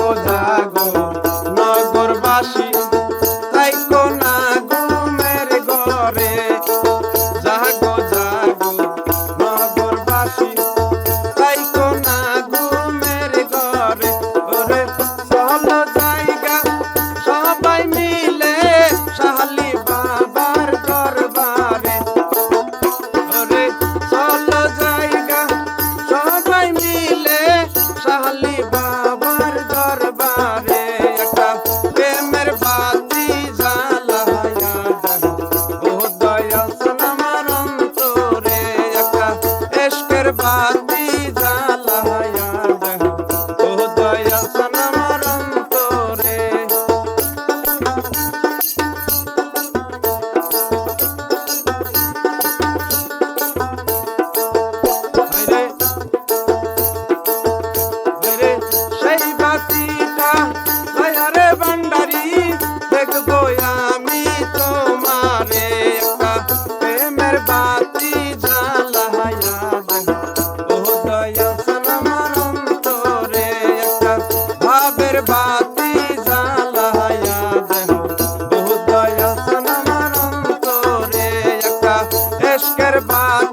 খোদা গো দেখব আমি তোমারে প্রেমের বাতি জ্বালায়া ও দয়া সালামার অন্তরে একটা ভাবের বাতি জ্বালায়া ও দয়া সালামার অন্তরে একটা এসকের বাতি